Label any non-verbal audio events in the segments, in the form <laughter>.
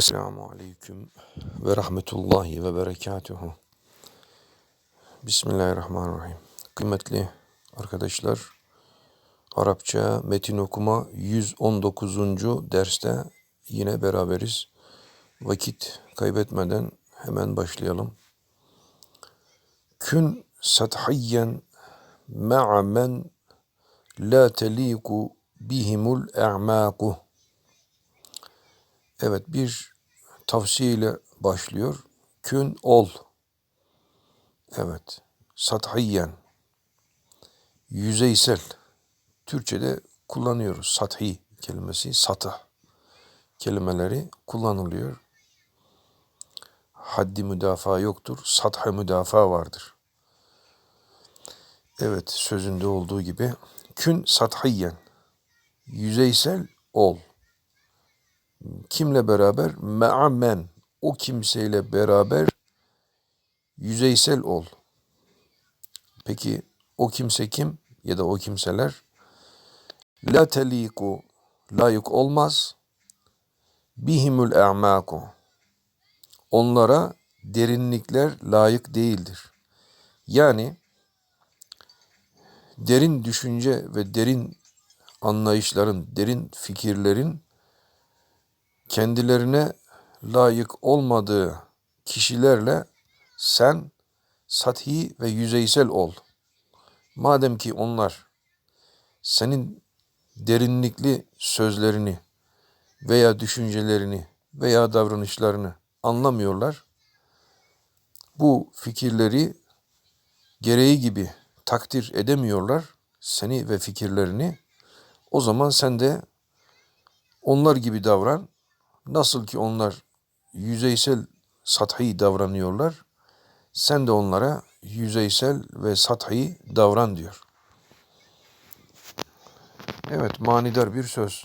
Esselamu Aleyküm ve Rahmetullahi ve Berekatuhu. Bismillahirrahmanirrahim. Kıymetli arkadaşlar, Arapça metin okuma 119. derste yine beraberiz. Vakit kaybetmeden hemen başlayalım. Kün sathiyyen ma'a men la teliku bihimul a'maku. Evet bir tavsiye ile başlıyor. Kün ol. Evet. Sathiyen. Yüzeysel. Türkçe'de kullanıyoruz. Sathi kelimesi. Satı kelimeleri kullanılıyor. Haddi müdafaa yoktur. Sathı müdafaa vardır. Evet sözünde olduğu gibi. Kün sathiyen. Yüzeysel ol. Kimle beraber? Me'amen. O kimseyle beraber yüzeysel ol. Peki o kimse kim? Ya da o kimseler? La teliku. Layık olmaz. Bihimul a'maku. Onlara derinlikler layık değildir. Yani derin düşünce ve derin anlayışların, derin fikirlerin kendilerine layık olmadığı kişilerle sen sathi ve yüzeysel ol. Madem ki onlar senin derinlikli sözlerini veya düşüncelerini veya davranışlarını anlamıyorlar. Bu fikirleri gereği gibi takdir edemiyorlar seni ve fikirlerini. O zaman sen de onlar gibi davran Nasıl ki onlar yüzeysel sathi davranıyorlar, sen de onlara yüzeysel ve sathi davran diyor. Evet, manidar bir söz.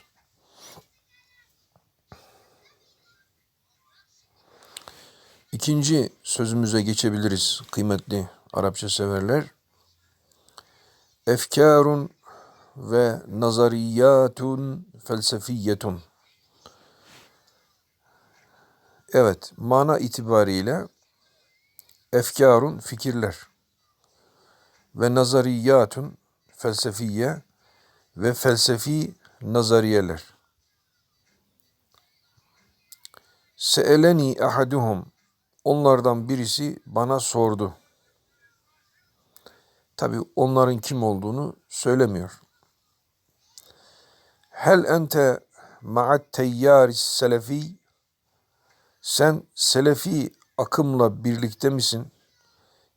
İkinci sözümüze geçebiliriz kıymetli Arapça severler. Efkarun ve nazariyatun felsefiyetun. Evet, mana itibariyle efkarun fikirler ve nazariyatun felsefiye ve felsefi nazariyeler. Seeleni ahaduhum onlardan birisi bana sordu. Tabi onların kim olduğunu söylemiyor. Hel ente ma'at teyyaris selefi sen selefi akımla birlikte misin?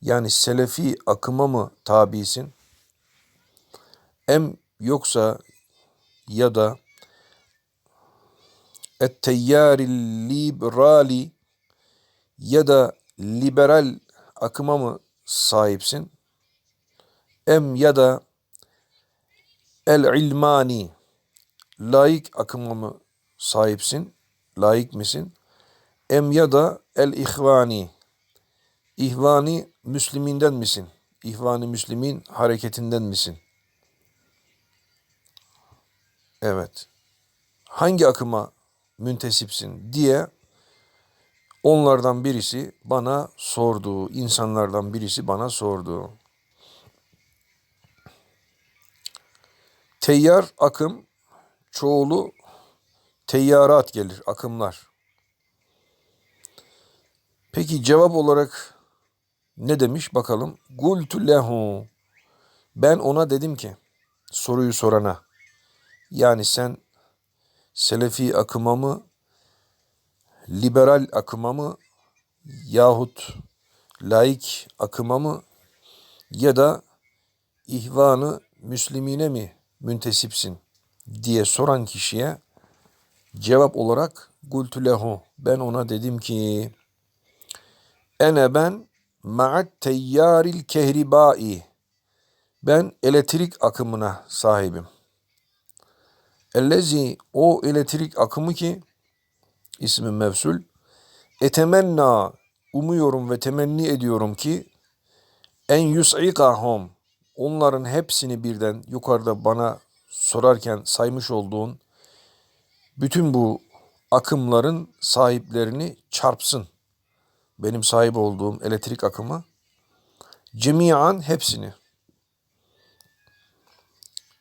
Yani selefi akıma mı tabisin? Em yoksa ya da etteyyaril liberali ya da liberal akıma mı sahipsin? Em ya da el ilmani laik akıma mı sahipsin? Laik misin? Em ya da el ihvani. İhvani Müsliminden misin? İhvani Müslimin hareketinden misin? Evet. Hangi akıma müntesipsin diye onlardan birisi bana sordu. insanlardan birisi bana sordu. Teyyar akım çoğulu teyyarat gelir, akımlar. Peki cevap olarak ne demiş bakalım? Gultu lehu. Ben ona dedim ki soruyu sorana. Yani sen Selefi akıma mı, liberal akıma mı yahut laik akıma mı ya da ihvanı müslimine mi müntesipsin diye soran kişiye cevap olarak gultu lehu. Ben ona dedim ki Ene ben ma'at teyyaril kehribai. Ben elektrik akımına sahibim. Ellezi o elektrik akımı ki ismi mevsul etemenna umuyorum ve temenni ediyorum ki en yus'ikahum onların hepsini birden yukarıda bana sorarken saymış olduğun bütün bu akımların sahiplerini çarpsın. Benim sahip olduğum elektrik akımı cemiyan hepsini.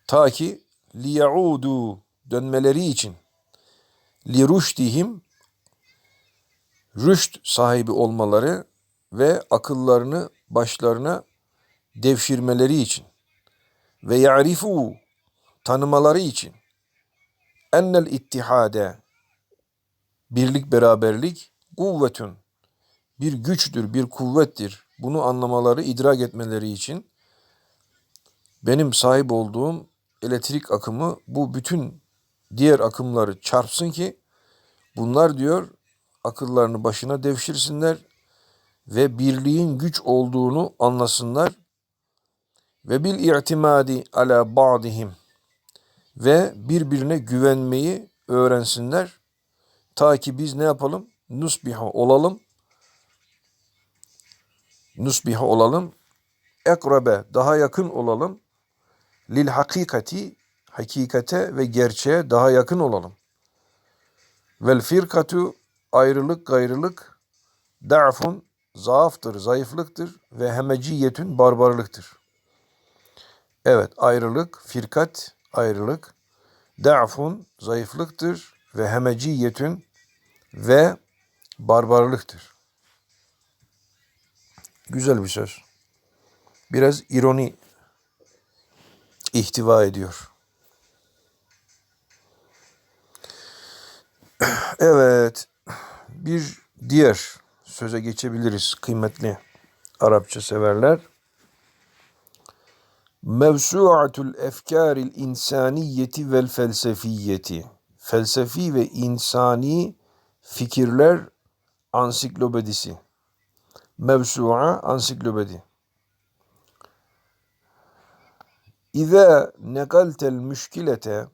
Ta ki liyaudu dönmeleri için li rüşdihim rüşt sahibi olmaları ve akıllarını başlarına devşirmeleri için ve ya'rifu tanımaları için ennel ittihade birlik beraberlik kuvvetün bir güçtür, bir kuvvettir. Bunu anlamaları, idrak etmeleri için benim sahip olduğum elektrik akımı bu bütün diğer akımları çarpsın ki bunlar diyor akıllarını başına devşirsinler ve birliğin güç olduğunu anlasınlar ve bil i'timadi ala ba'dihim ve birbirine güvenmeyi öğrensinler. Ta ki biz ne yapalım? Nusbiha olalım. Nusbiha olalım. Ekrabe daha yakın olalım. Lil hakikati hakikate ve gerçeğe daha yakın olalım. Vel firkatu ayrılık gayrılık da'fun zaaftır, zayıflıktır ve hemeciyetün barbarlıktır. Evet ayrılık, firkat ayrılık, da'fun zayıflıktır ve hemeciyetün ve barbarlıktır. Güzel bir söz. Biraz ironi ihtiva ediyor. <clears throat> Evet, bir diğer söze geçebiliriz kıymetli Arapça severler. Mevsu'atul efkaril insaniyeti vel felsefiyeti. Felsefi ve insani fikirler ansiklopedisi. Mevsu'a ansiklopedi. İza nekaltel müşkilete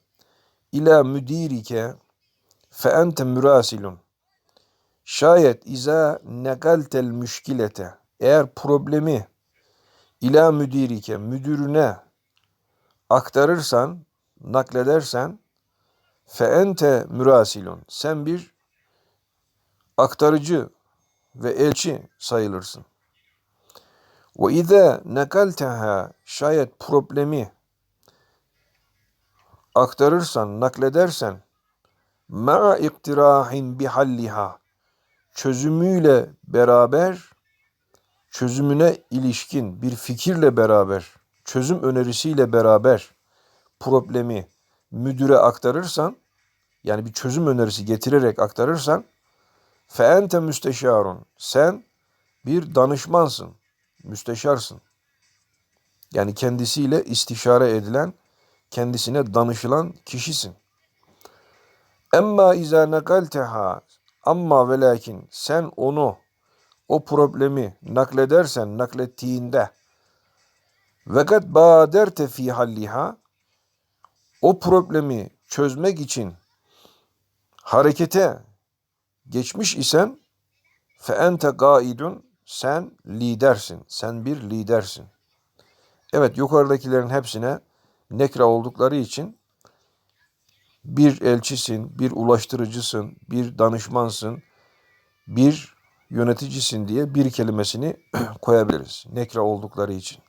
ila müdirike fe ente mürasilun. Şayet iza nekaltel müşkilete eğer problemi ila müdirike müdürüne aktarırsan, nakledersen fe ente mürasilun. Sen bir aktarıcı ve elçi sayılırsın. Ve izâ nekalteha şayet problemi aktarırsan, nakledersen ma'a iktirahin bihalliha çözümüyle beraber çözümüne ilişkin bir fikirle beraber, çözüm önerisiyle beraber problemi müdüre aktarırsan, yani bir çözüm önerisi getirerek aktarırsan, fe ente müsteşarun. Sen bir danışmansın, müsteşarsın. Yani kendisiyle istişare edilen, kendisine danışılan kişisin. Emma izâ nekalteha amma ve lakin sen onu o problemi nakledersen naklettiğinde ve kad baderte fi halliha o problemi çözmek için harekete geçmiş isen fe ente gaidun sen lidersin. Sen bir lidersin. Evet yukarıdakilerin hepsine nekra oldukları için bir elçisin, bir ulaştırıcısın, bir danışmansın, bir yöneticisin diye bir kelimesini <clears throat> koyabiliriz. Nekra oldukları için.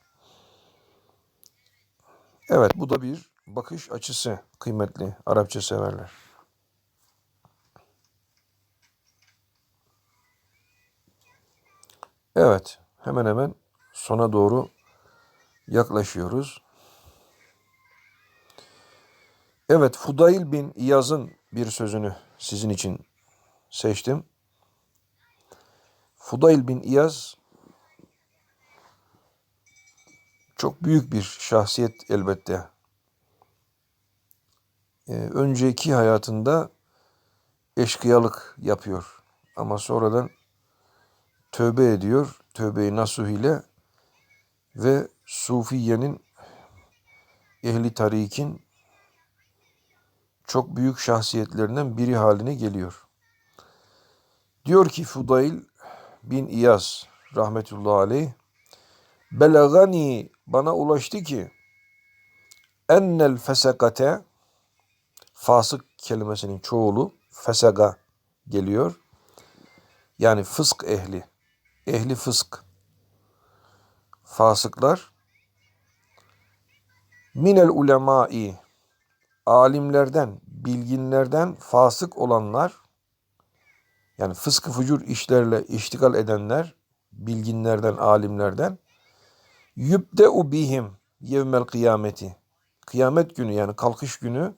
Evet bu da bir bakış açısı kıymetli Arapça severler. Evet hemen hemen sona doğru yaklaşıyoruz. Evet Fudayl bin İyaz'ın bir sözünü sizin için seçtim. Fudayl bin İyaz çok büyük bir şahsiyet elbette. Ee, önceki hayatında eşkıyalık yapıyor. Ama sonradan tövbe ediyor. Tövbe-i nasuh ile ve Sufiye'nin ehli tarikin çok büyük şahsiyetlerinden biri haline geliyor. Diyor ki Fudayl bin İyaz rahmetullahi aleyh belagani bana ulaştı ki ennel fesekate fasık kelimesinin çoğulu fesaga geliyor. Yani fısk ehli. Ehli fısk. Fasıklar. Minel ulemai. Alimlerden, bilginlerden fasık olanlar yani fıskı fucur işlerle iştigal edenler, bilginlerden, alimlerden yübde'u bihim yevmel kıyameti. Kıyamet günü yani kalkış günü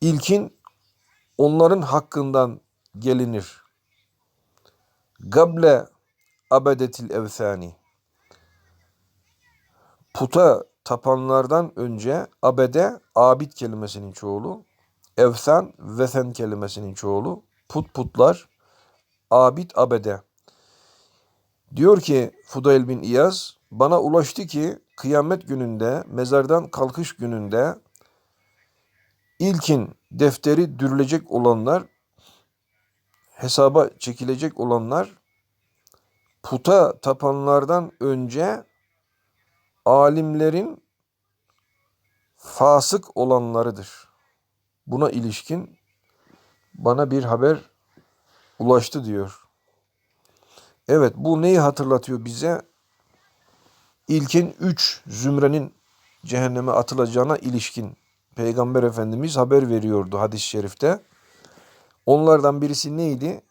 ilkin onların hakkından gelinir. Gable abedetil evsani. Puta tapanlardan önce abede abid kelimesinin çoğulu, evsan vesen kelimesinin çoğulu, put putlar, abid abede. Diyor ki Fudayl bin İyaz, bana ulaştı ki kıyamet gününde, mezardan kalkış gününde ilkin defteri dürülecek olanlar, hesaba çekilecek olanlar, puta tapanlardan önce alimlerin fasık olanlarıdır. Buna ilişkin bana bir haber ulaştı diyor. Evet bu neyi hatırlatıyor bize? İlkin üç zümrenin cehenneme atılacağına ilişkin Peygamber Efendimiz haber veriyordu hadis-i şerifte. Onlardan birisi neydi?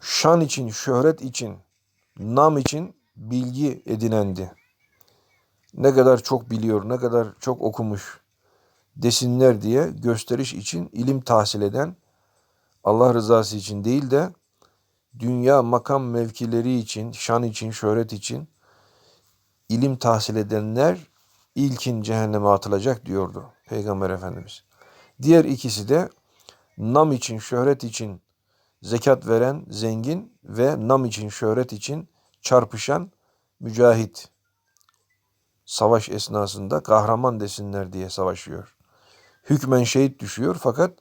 Şan için, şöhret için, nam için bilgi edinendi. Ne kadar çok biliyor, ne kadar çok okumuş desinler diye gösteriş için ilim tahsil eden, Allah rızası için değil de dünya makam mevkileri için, şan için, şöhret için ilim tahsil edenler ilkin cehenneme atılacak diyordu Peygamber Efendimiz. Diğer ikisi de nam için, şöhret için zekat veren zengin ve nam için, şöhret için çarpışan mücahit. Savaş esnasında kahraman desinler diye savaşıyor. Hükmen şehit düşüyor fakat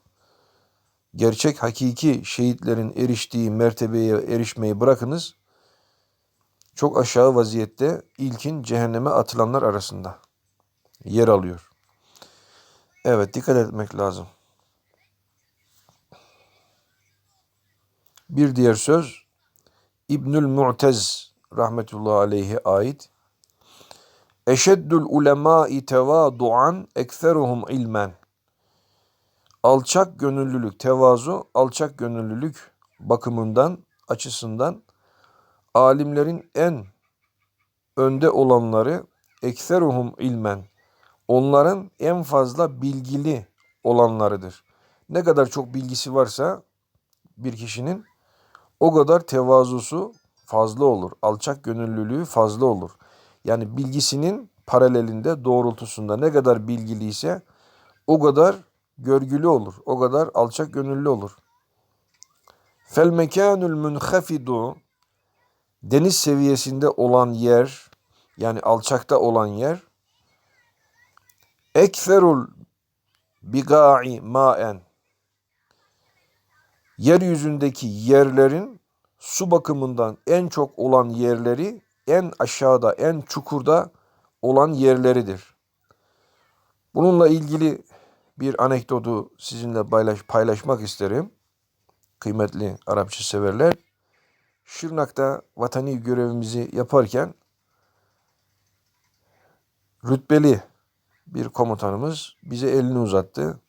gerçek hakiki şehitlerin eriştiği mertebeye erişmeyi bırakınız. Çok aşağı vaziyette ilkin cehenneme atılanlar arasında yer alıyor. Evet dikkat etmek lazım. Bir diğer söz İbnül Mu'tez rahmetullahi aleyhi ait. Eşeddül ulemâi tevaduan ekseruhum ilmen. Alçak gönüllülük, tevazu, alçak gönüllülük bakımından, açısından alimlerin en önde olanları ekseruhum ilmen. Onların en fazla bilgili olanlarıdır. Ne kadar çok bilgisi varsa bir kişinin o kadar tevazusu fazla olur. Alçak gönüllülüğü fazla olur. Yani bilgisinin paralelinde doğrultusunda ne kadar bilgiliyse o kadar görgülü olur. O kadar alçak gönüllü olur. Fel mekanul munhafidu deniz seviyesinde olan yer yani alçakta olan yer ekferul biga'i maen yeryüzündeki yerlerin su bakımından en çok olan yerleri en aşağıda, en çukurda olan yerleridir. Bununla ilgili bir anekdotu sizinle paylaş, paylaşmak isterim. Kıymetli Arapça severler. Şırnak'ta vatani görevimizi yaparken rütbeli bir komutanımız bize elini uzattı.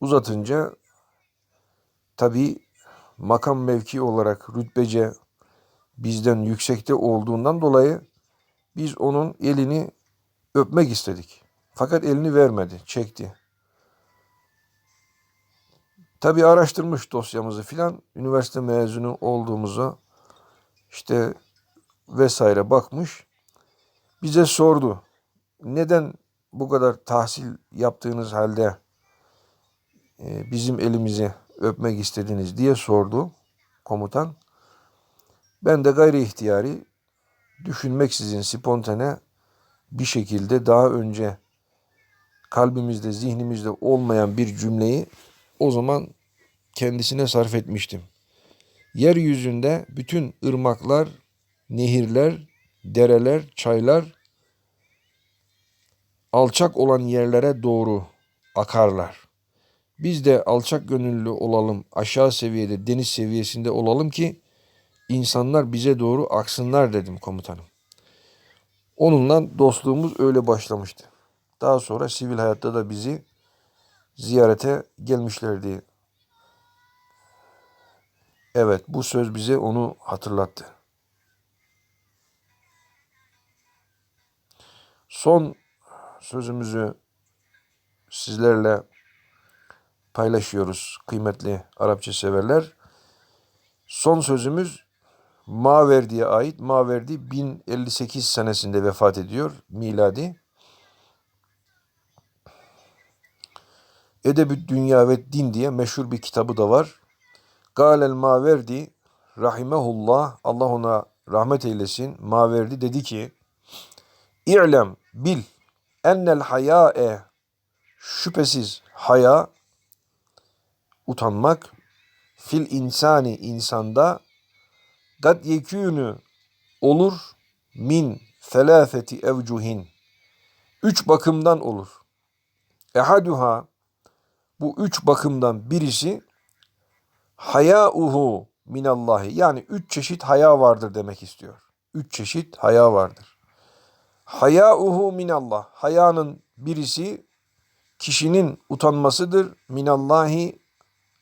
Uzatınca tabii makam mevki olarak rütbece bizden yüksekte olduğundan dolayı biz onun elini öpmek istedik. Fakat elini vermedi, çekti. Tabii araştırmış dosyamızı filan, üniversite mezunu olduğumuzu işte vesaire bakmış. Bize sordu. Neden bu kadar tahsil yaptığınız halde e, bizim elimizi öpmek istediniz diye sordu komutan. Ben de gayri ihtiyari düşünmeksizin spontane bir şekilde daha önce kalbimizde, zihnimizde olmayan bir cümleyi o zaman kendisine sarf etmiştim. Yeryüzünde bütün ırmaklar, nehirler, dereler, çaylar alçak olan yerlere doğru akarlar. Biz de alçak gönüllü olalım, aşağı seviyede, deniz seviyesinde olalım ki insanlar bize doğru aksınlar dedim komutanım. Onunla dostluğumuz öyle başlamıştı. Daha sonra sivil hayatta da bizi ziyarete gelmişlerdi. Evet, bu söz bize onu hatırlattı. Son sözümüzü sizlerle paylaşıyoruz kıymetli Arapça severler. Son sözümüz Maverdi'ye ait. Maverdi 1058 senesinde vefat ediyor miladi. Edebü Dünya ve Din diye meşhur bir kitabı da var. Galel Maverdi rahimehullah Allah ona rahmet eylesin. Maverdi dedi ki İ'lem bil ennel haya'e şüphesiz haya utanmak fil insani insanda gad yekûnü olur min felâfeti evcuhin üç bakımdan olur. Ehaduha bu üç bakımdan birisi hayauhu minallahi yani üç çeşit haya vardır demek istiyor. Üç çeşit haya vardır. Hayauhu minallah. Hayanın birisi kişinin utanmasıdır. Minallahi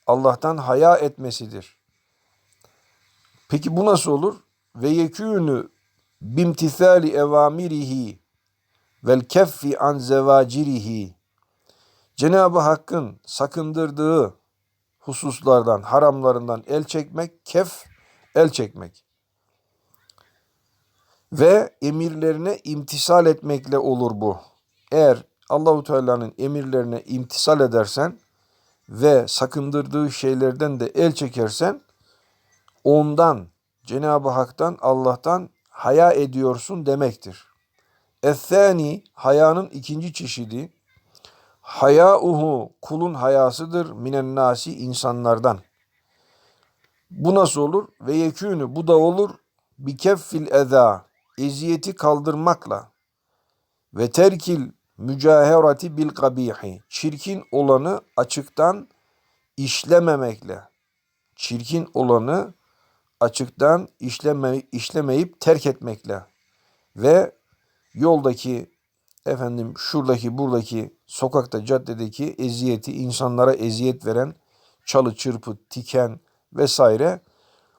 Allah'tan haya etmesidir. Peki bu nasıl olur? Ve yekûnü bimtithali evamirihi vel keffi an zevacirihi. Cenab-ı Hakk'ın sakındırdığı hususlardan, haramlarından el çekmek, kef, el çekmek. Ve emirlerine imtisal etmekle olur bu. Eğer Allahu Teala'nın emirlerine imtisal edersen ve sakındırdığı şeylerden de el çekersen ondan Cenab-ı Hak'tan Allah'tan haya ediyorsun demektir. Ethani hayanın ikinci çeşidi hayauhu kulun hayasıdır minen nasi insanlardan. Bu nasıl olur? Ve yekûnü bu da olur bi keffil eza eziyeti kaldırmakla ve terkil mücaherati bil kabihi. Çirkin olanı açıktan işlememekle. Çirkin olanı açıktan işleme, işlemeyip terk etmekle. Ve yoldaki efendim şuradaki buradaki sokakta caddedeki eziyeti insanlara eziyet veren çalı çırpı tiken vesaire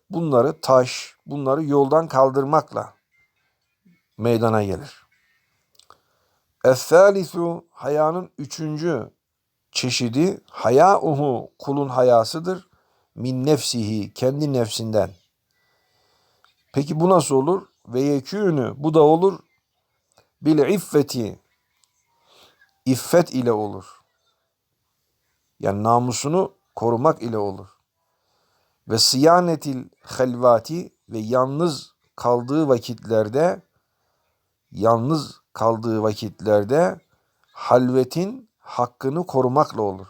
bunları taş bunları yoldan kaldırmakla meydana gelir. Es-salisu hayanın üçüncü çeşidi hayauhu kulun hayasıdır. Min nefsihi kendi nefsinden. Peki bu nasıl olur? Ve yekûnü bu da olur. Bil iffeti iffet ile olur. Yani namusunu korumak ile olur. Ve siyanetil helvati ve yalnız kaldığı vakitlerde yalnız kaldığı vakitlerde halvetin hakkını korumakla olur.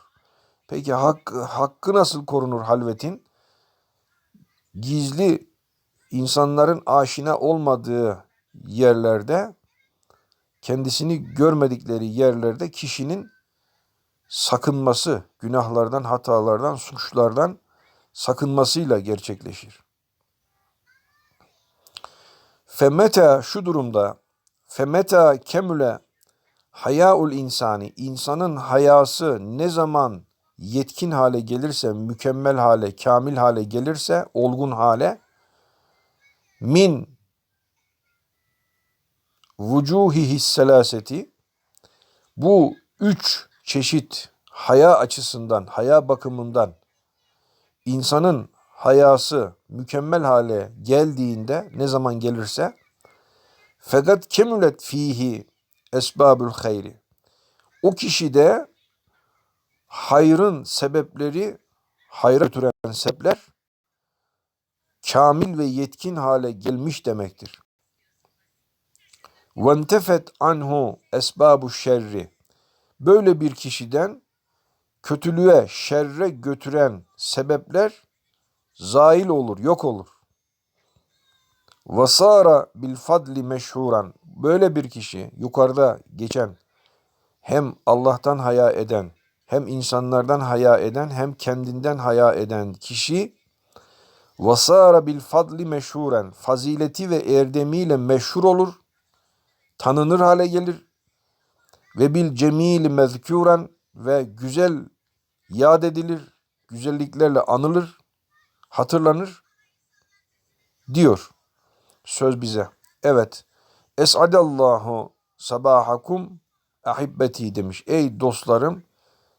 Peki hak, hakkı nasıl korunur halvetin? Gizli insanların aşina olmadığı yerlerde kendisini görmedikleri yerlerde kişinin sakınması, günahlardan, hatalardan, suçlardan sakınmasıyla gerçekleşir. Femeta şu durumda Femeta kemüle hayaul insani. İnsanın hayası ne zaman yetkin hale gelirse, mükemmel hale, kamil hale gelirse, olgun hale min vucuhihi selaseti bu üç çeşit haya açısından, haya bakımından insanın hayası mükemmel hale geldiğinde ne zaman gelirse fakat kemület fihi esbabül hayri. O kişide hayrın sebepleri, hayra götüren sebepler kamil ve yetkin hale gelmiş demektir. Ventefet anhu esbabu şerri. Böyle bir kişiden kötülüğe, şerre götüren sebepler zail olur, yok olur. Vasara bil fadli meşhuran. Böyle bir kişi yukarıda geçen hem Allah'tan haya eden hem insanlardan haya eden hem kendinden haya eden kişi vasara bil fadli meşhuren fazileti ve erdemiyle meşhur olur, tanınır hale gelir ve bil cemili mezkuren ve güzel yad edilir, güzelliklerle anılır, hatırlanır diyor. Söz bize. Evet. Es'adallahu sabahakum ahibbeti demiş. Ey dostlarım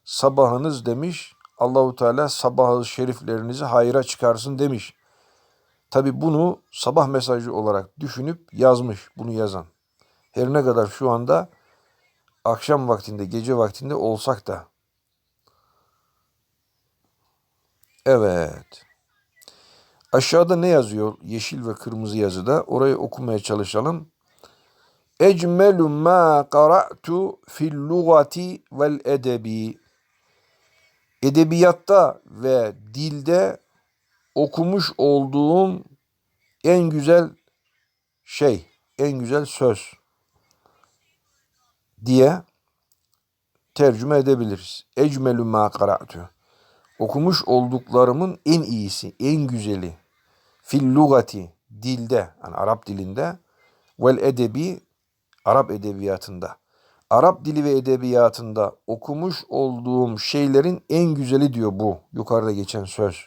sabahınız demiş. Allahu Teala sabahı şeriflerinizi hayra çıkarsın demiş. Tabi bunu sabah mesajı olarak düşünüp yazmış bunu yazan. Her ne kadar şu anda akşam vaktinde, gece vaktinde olsak da. Evet. Aşağıda ne yazıyor yeşil ve kırmızı yazıda? Orayı okumaya çalışalım. Ecmelu ma qara'tu fil lugati vel edebi. Edebiyatta ve dilde okumuş olduğum en güzel şey, en güzel söz diye tercüme edebiliriz. Ecmelu ma qara'tu. Okumuş olduklarımın en iyisi, en güzeli. Fil lugati, dilde, yani Arap dilinde. Vel edebi, Arap edebiyatında. Arap dili ve edebiyatında okumuş olduğum şeylerin en güzeli diyor bu yukarıda geçen söz.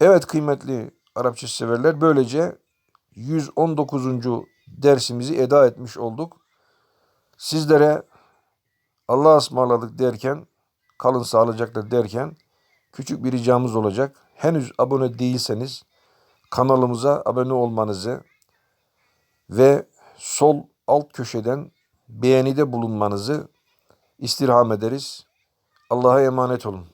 Evet kıymetli Arapça severler böylece 119. dersimizi eda etmiş olduk. Sizlere Allah'a ısmarladık derken, kalın sağlıcakla derken küçük bir ricamız olacak. Henüz abone değilseniz kanalımıza abone olmanızı ve sol alt köşeden beğenide bulunmanızı istirham ederiz. Allah'a emanet olun.